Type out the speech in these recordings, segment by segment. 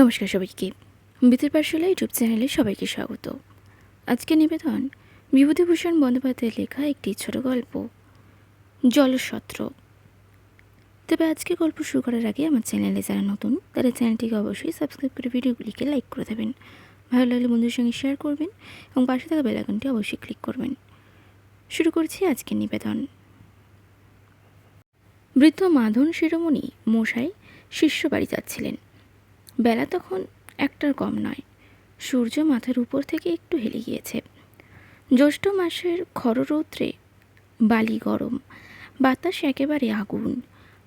নমস্কার সবাইকে। বিতির পাঠশালা ইউটিউব চ্যানেলে সবাইকে স্বাগত। আজকে নিবেদন বিভূতিভূষণ বন্দ্যোপাধ্যায়ের লেখা একটি ছোট গল্প, জলসত্র। তবে আজকে গল্প শুরু করার আগে আমার চ্যানেলে যারা নতুন, তারা চ্যানেলটিকে অবশ্যই সাবস্ক্রাইব করে ভিডিওগুলিকে লাইক করে দেবেন। ভালো লাগলে বন্ধুদের সঙ্গে শেয়ার করবেন এবং পাশে থাকা বেলাইকনটি অবশ্যই ক্লিক করবেন। শুরু করছি আজকের নিবেদন। বৃদ্ধ মাধন শিরোমণি মশাই শিষ্য বাড়ি যাচ্ছিলেন। বেলা তখন একটার কম নয়। সূর্য মাথার উপর থেকে একটু হেলে গিয়েছে। জ্যৈষ্ঠ মাসের খররৌদ্রে বালি গরম, বাতাস একেবারে আগুন।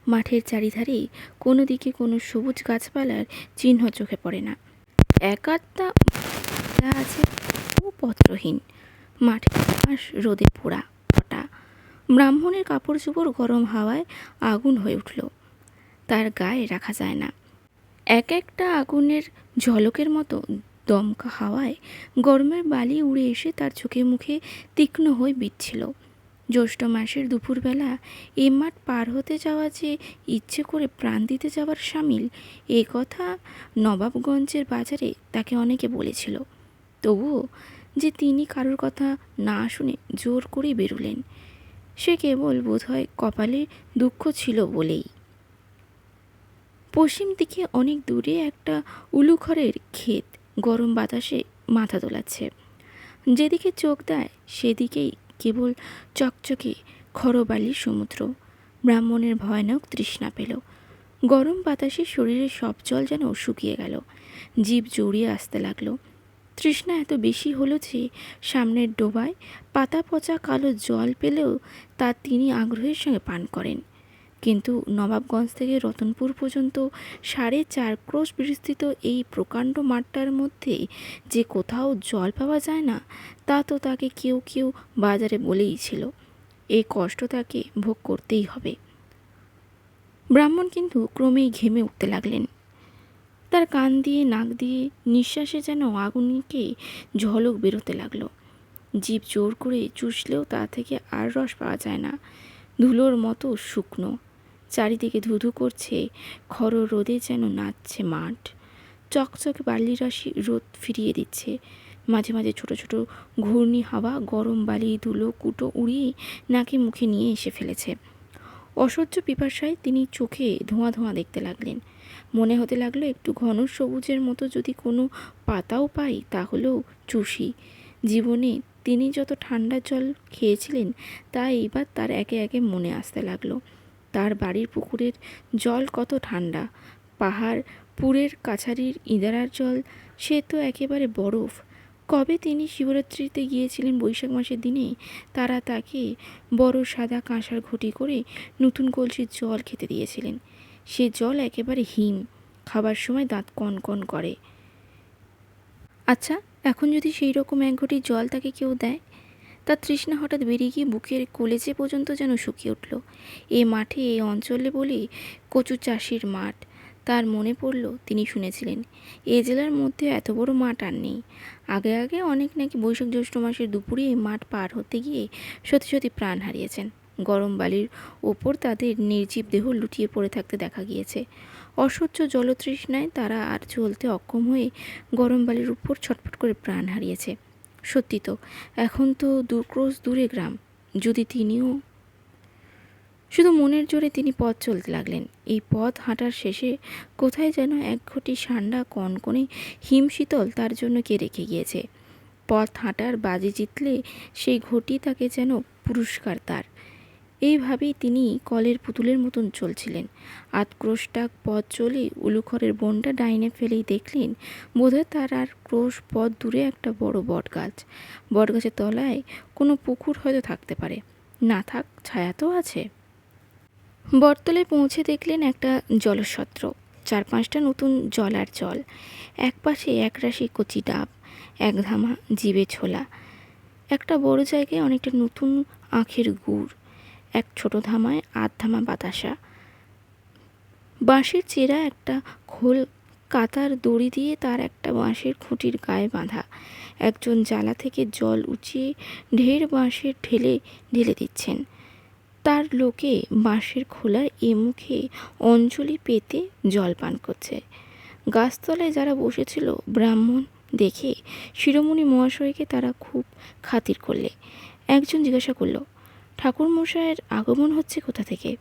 মাঠের চারিধারে কোনো দিকে কোনো সবুজ গাছপালার চিহ্ন চোখে পড়ে না। এক আধটা যা আছে ও পত্রহীন। মাঠে ঘাস রোদে পোড়া, ফটা। ব্রাহ্মণের কাপড় চোপড় গরম হাওয়ায় আগুন হয়ে উঠল। তার গায়ে রাখা যায় না। এক একটা আগুনের ঝলকের মতো দমকা হাওয়ায় গরমের বালি উড়ে এসে তার চোখে মুখে তীক্ষ্ণ হয়ে বিচ্ছিল জ্যৈষ্ঠ মাসের দুপুরবেলা এ মাঠ পার হতে যাওয়া যে ইচ্ছে করে প্রাণ দিতে যাওয়ার সামিল, এ কথা নবাবগঞ্জের বাজারে তাকে অনেকে বলেছিল। তবুও যে তিনি কারোর কথা না শুনে জোর করে বেরুলেন, সে কেবল বোধহয় কপালে দুঃখ ছিল বলেই। পশ্চিম দিকে অনেক দূরে একটা উলুখড়ের ক্ষেত গরম বাতাসে মাথা দোলাচ্ছে যেদিকে চোখ দেয়, সেদিকেই কেবল চকচকে খরবালি সমুদ্র। ব্রাহ্মণের ভয়ানক তৃষ্ণা পেল। গরম বাতাসে শরীরের সব জল যেন শুকিয়ে গেল। জীব জড়িয়ে আসতে লাগল। তৃষ্ণা এত বেশি হলো যে সামনের ডোবায় পাতা পচা কালো জল পেলেও তা তিনি আগ্রহের সঙ্গে পান করেন। কিন্তু নবাবগঞ্জ থেকে রতনপুর পর্যন্ত সাড়ে চার ক্রোশ বিস্তৃত এই প্রকাণ্ড মাঠটার মধ্যে যে কোথাও জল পাওয়া যায় না, তা তো তাকে কেউ কেউ বাজারে বলেই ছিল। এই কষ্ট তাকে ভোগ করতেই হবে। ব্রাহ্মণ কিন্তু ক্রমেই ঘেমে উঠতে লাগলেন। তার কান দিয়ে নাক দিয়ে নিঃশ্বাসে যেন আগুনকে ঝলক বেরোতে লাগল। জীব জোর করে চুষলেও তা থেকে আর রস পাওয়া যায় না। ধুলোর মতো শুকনো। চারিদিকে ধুধু করছে, খর রোদে যেন নাচছে মাঠ। চকচকে বালি রাশি রোদ ফিরিয়ে দিচ্ছে। মাঝে মাঝে ছোট ছোট ঘূর্ণি হাওয়া গরম বালি, ধুলো, কুটো উড়িয়ে নাকে মুখে নিয়ে এসে ফেলেছে। অসহ্য পিপাসায় তিনি চোখে ধোঁয়া ধোঁয়া দেখতে লাগলেন। মনে হতে লাগল, একটু ঘন সবুজের মতো যদি কোনো পাতাও পাই, তাহলেও চুষি। জীবনে তিনি যত ঠান্ডা জল খেয়েছিলেন, তা এইবার তার একে একে মনে আসতে লাগল। তার বাড়ির পুকুরের জল কত ঠান্ডা। পাহাড় পুরের কাছারির ইঁদারার জল, সে তো একেবারে বরফ। কবে তিনি শিবরাত্রিতে গিয়েছিলেন বৈশাখ মাসের দিনে? তারা তাকে বড় সাদা কাঁসার ঘটি করে নতুন কলসির জল খেতে দিয়েছিলেন। সে জল একেবারে হিম খাবার সময় দাঁত কন কন করে। আচ্ছা এখন যদি সেই রকম এক ঘটি জল তাকে কেউ দেয়? তার তৃষ্ণা হঠাৎ বেরিয়ে গিয়ে বুকের কলেজে পর্যন্ত যেন শুকিয়ে উঠল। এ মাঠে এই অঞ্চলে বলে কচু চাষির মাঠ। তার মনে পড়ল, তিনি শুনেছিলেন, এ জেলার মধ্যে এত বড় মাঠ আর নেই। আগে আগে অনেক নাকি বৈশাখ জ্যৈষ্ঠ মাসের দুপুরে মাঠ পার হতে গিয়ে সত্যি সত্যি প্রাণ হারিয়েছেন। গরম বালির ওপর তাদের নির্জীব দেহ লুটিয়ে পড়ে থাকতে দেখা গিয়েছে। অসহ্য জলতৃষ্ণায় তারা আর চলতে অক্ষম হয়ে গরম বালির উপর ছটফট করে প্রাণ হারিয়েছে। সত্যি তো, এখন তো দু দুক্রোশ দূরে গ্রাম, যদি তিনিও। শুধু মনের জোরে তিনি পথ চলতে লাগলেন। এই পথ হাঁটার শেষে কোথায় যেন এক ঘটি ঠান্ডা কনকনে হিমশীতল তার জন্য কে রেখে গিয়েছে। পথ হাঁটার বাজি জিতলে সেই ঘটি তাকে যেন পুরস্কার তার। এইভাবেই তিনি কলের পুতুলের মতন চলছিলেন। আতক্রোশটাক পথ চলে উলুখরের বনটা ডাইনে ফেলেই দেখলেন, বোধহয় তার আর ক্রোশ পথ দূরে একটা বড় বটগাছ। বটগাছের তলায় কোনো পুকুর হয়তো থাকতে পারে। না থাক, ছায়া তো আছে। বটতলে পৌঁছে দেখলেন একটা জলসত্র চার পাঁচটা নতুন জল আর জল। এক পাশে একরাশি কচি ডাব এক ধামা জিবে ছোলা। একটা বড় জায়গায় অনেকটা নতুন আখের গুড়। এক ছোট ধামায় আধ ধামা বাতাসা। বাঁশের চেরা একটা খোল, কাতার দড়ি দিয়ে তার একটা বাঁশের খুঁটির গায়ে বাঁধা। একজন জ্বালা থেকে জল উঁচিয়ে ঢের বাঁশের ঢেলে ঢেলে দিচ্ছেন। তার লোকে বাঁশের খোলার এ মুখে অঞ্জলি পেতে জল পান করছে। গাছতলায় যারা বসেছিল ব্রাহ্মণ দেখে শিরোমণি মহাশয়কে তারা খুব খাতির করলে। একজন জিজ্ঞাসা করল ঠাকুর মশাইয়ের আগমন হচ্ছে কোথা থেকে?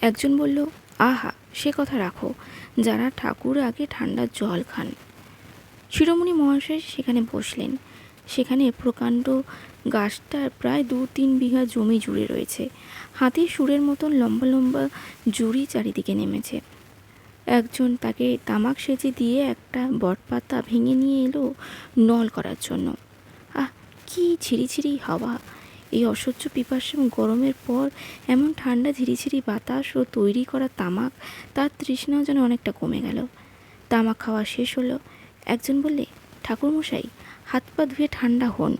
একজন বলল, আহা, সে কথা রাখো, যারা ঠাকুর আগে ঠান্ডা জল খান। শিরোমণি মহাশয় সেখানে বসলেন। সেখানে প্রকাণ্ড গাছটার প্রায় দু তিন বিঘা জমি জুড়ে রয়েছে। হাতির সুরের মতন লম্বা লম্বা জুড়ি চারিদিকে নেমেছে। একজন তাকে তামাক সেজে দিয়ে একটা বটপাতা ভেঙে নিয়ে এলো নল করার জন্য। আহ, কি ঝিরিঝিরি হাওয়া! এই অসহ্য পিপাসা এবং গরমের পর এমন ঠান্ডা, ঝিরিঝিরি বাতাস ও তৈরি করা তামাক, তার তৃষ্ণাও যেন অনেকটা কমে গেল। তামাক খাওয়া শেষ হলো। একজন বললে, ঠাকুরমশাই, হাত পা ধুয়ে ঠান্ডা হন।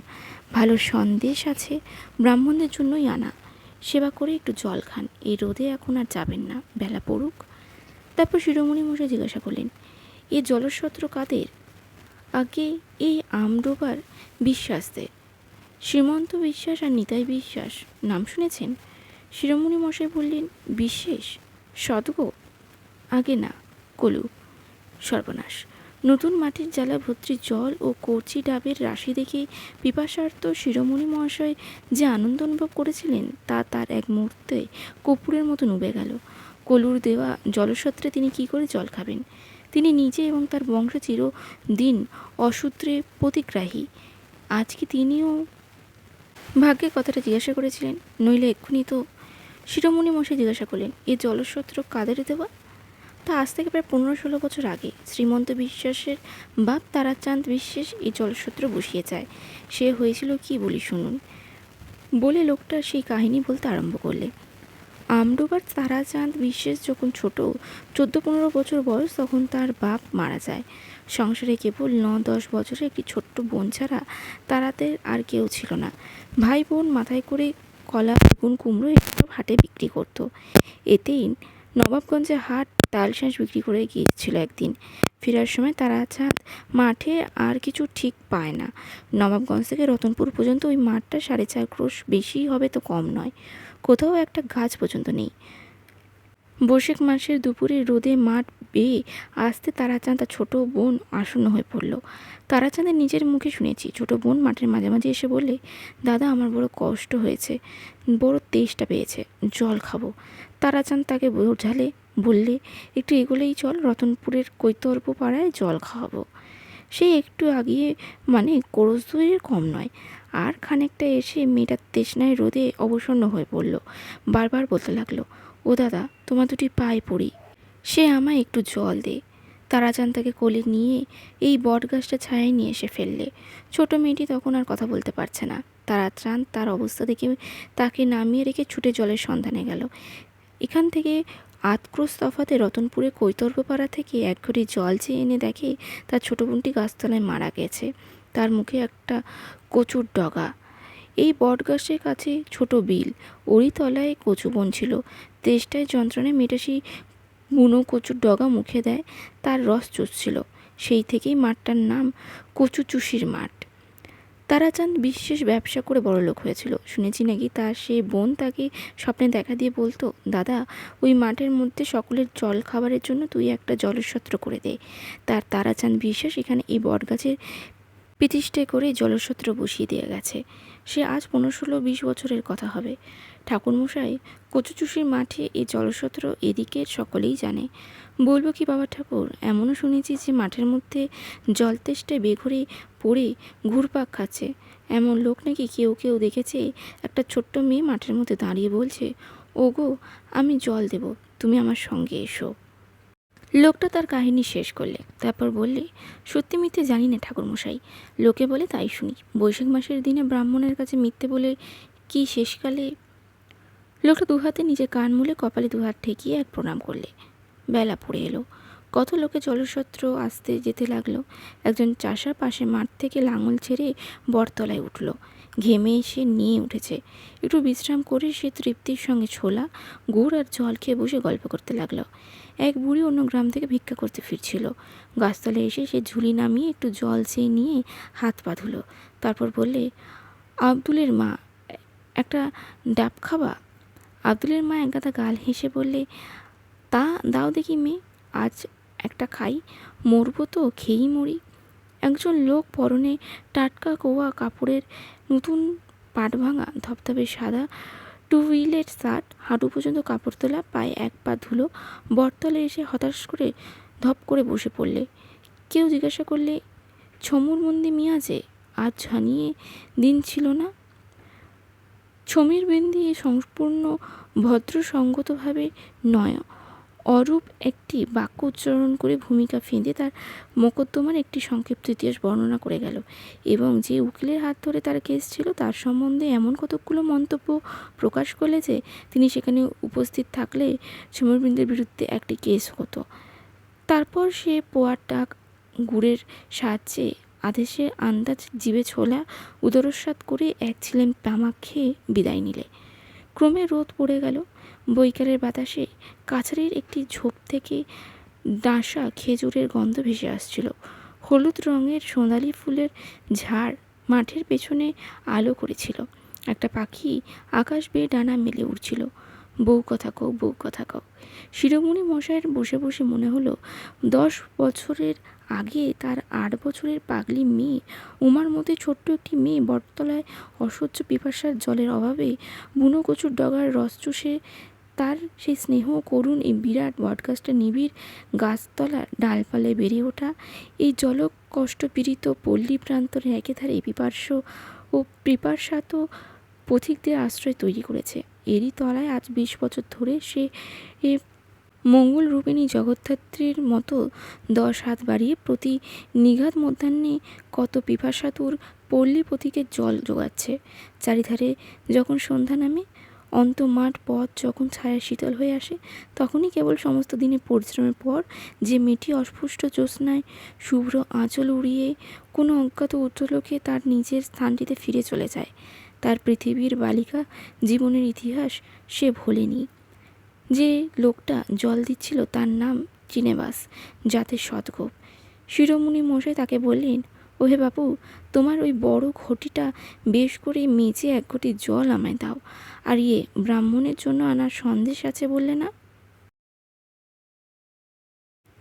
ভালো সন্দেশ আছে, ব্রাহ্মণদের জন্যই আনা। সেবা করে একটু জল খান। এই রোদে এখন আর যাবেন না। বেলা পড়ুক। তারপর শিরোমণি মশাই জিজ্ঞাসা করলেন, এ জলসত্র কাদের? আগে এই আমডোবার বিশ্বাসদের। শ্রীমন্ত বিশ্বাস আর নিতাই বিশ্বাস নাম শুনেছেন? শিরোমণি মশাই বললেন, বিশেষ? সদগো? আগে না, কলু। সর্বনাশ। নতুন মাটির জ্বালা, ভর্তি জল ও কচি ডাবের রাশি দেখে পিপাসার্থ শিরোমণি মহাশয় যে আনন্দ অনুভব করেছিলেন, তা তার এক মুহূর্তে কপুরের মতো নুবে গেল। কলুর দেওয়া জলসত্রে তিনি কি করে জল খাবেন? তিনি নিজে এবং তার বংশ চিরদিন অসূত্রে প্রতিগ্রাহী। আজকে তিনিও ভাগ্যে কথাটা জিজ্ঞাসা করেছিলেন, নইলে এক্ষুনি তো শিরোমণি মশাই জিজ্ঞাসা করলেন, এ জলসত্র কাদের দেওয়া? তা আজ থেকে প্রায় পনেরো ষোলো বছর আগে, শ্রীমন্ত বিশ্বাসের বাপ তারাচাঁদ বিশ্বাস এই জলসূত্র বসিয়ে যায় সে হয়েছিল কি বলি শুনুন। বলে লোকটা সেই কাহিনী বলতে আরম্ভ করলে। আমডোবার তারাচাঁদ বিশ্বাস যখন ছোট, চোদ্দ পনেরো বছর বয়স, তখন তার বাপ মারা যায়। সংসারে কেবল ন দশ বছরের একটি ছোট্ট বোন ছাড়া তারাদের আর কেউ ছিল না। ভাই বোন মাথায় করে কলা, বেগুন, কুমড়ো এসব হাটে বিক্রি করতো। এতেই নবাবগঞ্জে হাট তালশাঁস বিক্রি করে গিয়েছিল একদিন। ফেরার সময় তারাচাঁদ মাঠে আর কিছু ঠিক পায় না। নবাবগঞ্জ থেকে রতনপুর পর্যন্ত ওই মাঠটা সাড়ে চার ক্রোশ বেশি হবে তো কম নয়। কোথাও একটা গাছ পর্যন্ত নেই। বৈশাখ মাসের দুপুরে রোদে মাঠ বেয়ে আসতে তারাচাঁদ তার ছোটো বোন আসন্ন হয়ে পড়ল। তারাচাঁদের নিজের মুখে শুনেছি। ছোটো বোন মাঠের মাঝামাঝি এসে বললে, দাদা, আমার বড় কষ্ট হয়েছে। বড় তেষ্টা পেয়েছে। জল খাব। তারাচাঁদ তাকে বোঝালে, বললে, একটু এগোলেই চল, রতনপুরের কৈতর্প পাড়ায় জল খাওয়াবো। সে একটু আগিয়ে মানে কোরস দুয়ের কম নয়। আর খানিকটা এসে মেয়েটার তেষ্ণায় রোদে অবসন্ন হয়ে পড়ল। বারবার বলতে লাগল, ও দাদা, তোমার দুটি পায়ে পড়ি। সে আমায় একটু জল দে। তারাচান তাকে কোলে নিয়ে এই বটগাছটা ছায়ায় নিয়ে এসে ফেললে। ছোট মেয়েটি তখন আর কথা বলতে পারছে না। তারাচাঁদ তার অবস্থা দেখে তাকে নামিয়ে রেখে ছুটে জলের সন্ধানে গেল। এখান থেকে আতক্রোশ তফাতে রতনপুরে কৈতর্কপাড়া থেকে এক ঘড়ি জল চেয়ে এনে দেখে তার ছোটো বোনটি গাছতলায় মারা গেছে। তার মুখে একটা কচুর ডগা। এই বটগাছের কাছে ছোট বিল। ওরই তলায় কচু বন ছিল। তেষ্টায় যন্ত্রণায় মেয়েটা সেই বুনো কচুর ডগা মুখে দেয়, তার রস চুষছিল। সেই থেকেই মাঠটার নাম কচু চুষির মাঠ। তারাচাঁদ বিশেষ ব্যবসা করে বড়লোক হয়েছিল। শুনেছি নাকি তার সে বোন তাকে স্বপ্নে দেখা দিয়ে বলতো, দাদা, ওই মাঠের মধ্যে সকলের জল খাবারের জন্য তুই একটা জলসত্র করে দে। তার তারাচাঁদ বিশ্বাস এখানে এই বটগাছের প্রতিষ্ঠায় করে জলসত্র বসিয়ে দিয়ে গেছে। সে আজ পনেরো ষোলো বিশ বছরের কথা হবে। ঠাকুরমশাই, কচুচুষির মাঠে এই জলসত্র এদিকে সকলেই জানে। বলব কি বাবা ঠাকুর, এমনও শুনেছি যে মাঠের মধ্যে জল তেষ্টায় বেঘরে পড়ে ঘুরপাক খাচ্ছে। এমন লোক নাকি কেউ কেউ দেখেছে, একটা ছোট্ট মেয়ে মাঠের মধ্যে দাঁড়িয়ে বলছে, ওগো, আমি জল দেব, তুমি আমার সঙ্গে এসো। লোকটা তার কাহিনী শেষ করলে, তারপর বললে, সত্যি মিথ্যে জানি না ঠাকুরমশাই। লোকে বলে তাই শুনি। বৈশাখ মাসের দিনে ব্রাহ্মণের কাছে মিথ্যে বলে কি শেষকালে লোকটা দুহাতে নিজের কান মুলে কপালে দুহাত ঠেকিয়ে এক প্রণাম করলে। বেলা পড়ে এলো। কত লোকে জলসত্র আসতে যেতে লাগল। একজন চাষার পাশে মাঠ থেকে লাঙল ছেড়ে বটতলায় উঠল। ঘেমে এসে নিয়ে উঠেছে। একটু বিশ্রাম করে সে তৃপ্তির সঙ্গে ছোলা, গুড় আর জল খেয়ে বসে গল্প করতে লাগল। এক বুড়ি অন্য গ্রাম থেকে ভিক্ষা করতে ফিরছিল। গাছতলায় এসে সে ঝুলি নামিয়ে একটু জল চেয়ে নিয়ে হাত পা ধুলো তারপর বললে, আব্দুলের মা, একটা ডাব খাবা? আব্দুলের মা একগাদা গাল হেসে বললে, তা দাও দেখি মেয়ে, আজ একটা খাই, মরবো তো খেয়েই মরি। একজন লোক পরনে টাটকা কোয়া কাপড়ের নতুন পাট ভাঙা ধপধপে সাদা টু হুইলের শার্ট, হাঁটু পর্যন্ত কাপড় তোলা, পায়ে এক পা ধুলো বটতলে এসে হতাশ করে ধপ করে বসে পড়লে। কেউ জিজ্ঞাসা করলে, ছমুর মন্দি মিয়া যে, আজ জানিয়ে দিন ছিল না? ছমির বিন্দি সম্পূর্ণ ভদ্রসঙ্গতভাবে নয়, অরূপ একটি বাক্য উচ্চারণ করে ভূমিকা ফেঁদে তার মোকদ্দমার একটি সংক্ষিপ্ত ইতিহাস বর্ণনা করে গেল এবং যে উকিলের হাত ধরে তার কেস ছিল তার সম্বন্ধে এমন কতকগুলো মন্তব্য প্রকাশ করলে যে তিনি সেখানে উপস্থিত থাকলে সমরবিন্দের বিরুদ্ধে একটি কেস হতো। তারপর সে পোয়ার গুড়ের সাহায্যে আদেশের আন্দাজ জিভে ছোলা উদরস্বাদ করে এক ছিলেন তামাক খেয়ে বিদায় নিলে। ক্রমে রোদ পড়ে গেল। বৈকালের বাতাসে কাছারির একটি ঝোপ থেকে ডাঁসা খেজুরের গন্ধ ভেসে আসছিল। হলুদ রঙের সোনালি ফুলের ঝাড় মাঠের পেছনে আলো করেছিল। একটা পাখি আকাশ বেয়ে ডানা মেলে উড়ছিল। বউ কথা কও, বউ কথা কও। শিরোমণি মশাইয়ের বসে বসে মনে হলো, দশ বছরের আগে তার আট বছরের পাগলি মেয়ে, উমার মধ্যে ছোট্ট একটি মেয়ে বটতলায় অসহ্য পিপাসার জলের অভাবে বুনো কচুর ডগার রস চুষে তার সেই স্নেহ করুণ এই বিরাট বটগাছটা নিবিড় গাছতলা ডালপালায় বেড়ে ওঠা, এই জল কষ্টপীড়িত পল্লী প্রান্তরে একেধারে পিপার্শ ও পিপাসাত পথিকদের আশ্রয় তৈরি করেছে। এরই তলায় আজ বিশ বছর ধরে সে এ মঙ্গল রূপিণী জগদ্ধাত্রীর মতো দশ হাত বাড়িয়ে প্রতি নিঘাত মধ্যাহ্নে কত পিপাসাতুর পল্লী পথিকের জল জোগাচ্ছে। চারিধারে যখন সন্ধ্যা নামে অন্ত মাঠ পথ যখন ছায়া শীতল হয়ে আসে, তখনই কেবল সমস্ত দিনে পরিশ্রমের পর যে মেয়েটি অস্পষ্ট জ্যোৎস্নায় শুভ্র আঁচল উড়িয়ে কোনো অজ্ঞাত উজ্জ্বলকে তার নিজের স্থানটিতে ফিরে চলে যায়। তার পৃথিবীর বালিকা জীবনের ইতিহাস সে ভোলেনি। যে লোকটা জল দিচ্ছিল তার নাম চিনেবাস, যাতে সদগোপ। শিরোমণি মশাই তাকে বললেন, ওহে বাপু, তোমার ওই বড় ঘটিটা বেশ করে মেজে এক ঘটি জল আমায় দাও। আর ইয়ে ব্রাহ্মণের জন্য আনার সন্দেশ আছে বললে না?